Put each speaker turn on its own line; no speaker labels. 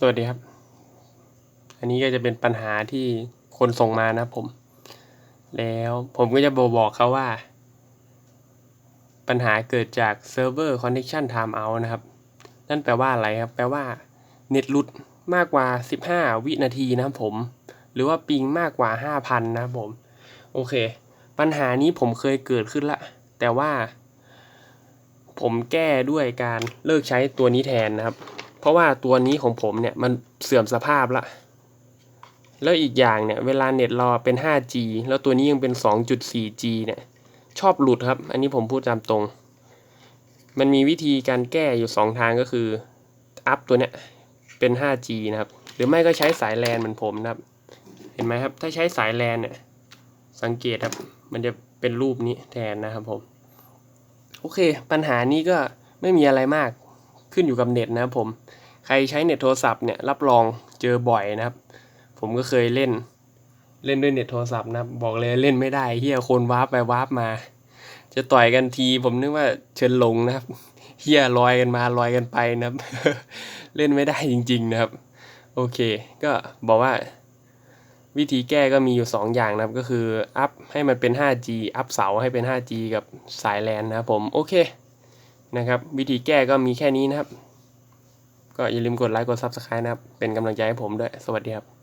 สวัสดีครับ อันนี้ก็จะเป็นปัญหาที่คนส่งมานะผม แล้วผมก็จะบอกบอกเขาว่า ปัญหาเกิดจาก Server Connection Timeout นะครับ นั่นแปลว่าอะไรครับ แปลว่าเน็ตลุดมากกว่า 15 วินาทีนะครับผม หรือว่าปิงมากกว่า 5,000 นะครับผม โอเค ปัญหานี้ผมเคยเกิดขึ้นละ แต่ว่า ผมแก้ด้วยการเลิกใช้ตัวนี้แทนนะครับ เพราะว่าตัวนี้ของผมเนี่ยมันเสื่อมสภาพละ แล้วอีกอย่างเนี่ยเวลาเน็ตราเป็น 5G แล้วตัวนี้ยังเป็น 2.4G เนี่ยชอบหลุดครับ อันนี้ผมพูดตามตรง มันมีวิธีการแก้อยู่ 2 ทางก็คือ อัพตัวเนี้ยเป็น 5G นะครับ หรือไม่ก็ใช้สายแลนเหมือนผมนะครับ เห็นไหมครับ ถ้าใช้สายแลนเนี่ยสังเกตครับ มันจะเป็นรูปนี้แทนนะครับผม โอเค ปัญหานี้ก็ไม่มีอะไรมาก ขึ้นอยู่กับเน็ตนะครับผมใครใช้เน็ตโทรศัพท์เนี่ยรับรองเจอบ่อยนะครับ ผมก็เคยเล่นเล่นด้วยเน็ตโทรศัพท์นะบบอกเลยเล่นไม่ได้เฮียคนวาร์ปไปวาร์ปมา จะต่อยกันทีผมนึกว่าเชิญลงนะครับเฮียลอยกันมาลอยกันไปนะครับ เล่นไม่ได้จริง ๆนะครับ โอเค ก็บอกว่า วิธีแก้ก็มีอยู่ 2 อย่างนะครับ ก็คืออัพให้มันเป็น 5G อัพเสาให้เป็น 5G กับสายแลนนะครับผมโอเค นะครับ วิธีแก้ก็มีแค่นี้นะครับ ก็อย่าลืมกดไลค์กด Subscribe นะครับ เป็นกำลังใจให้ผมด้วย สวัสดีครับ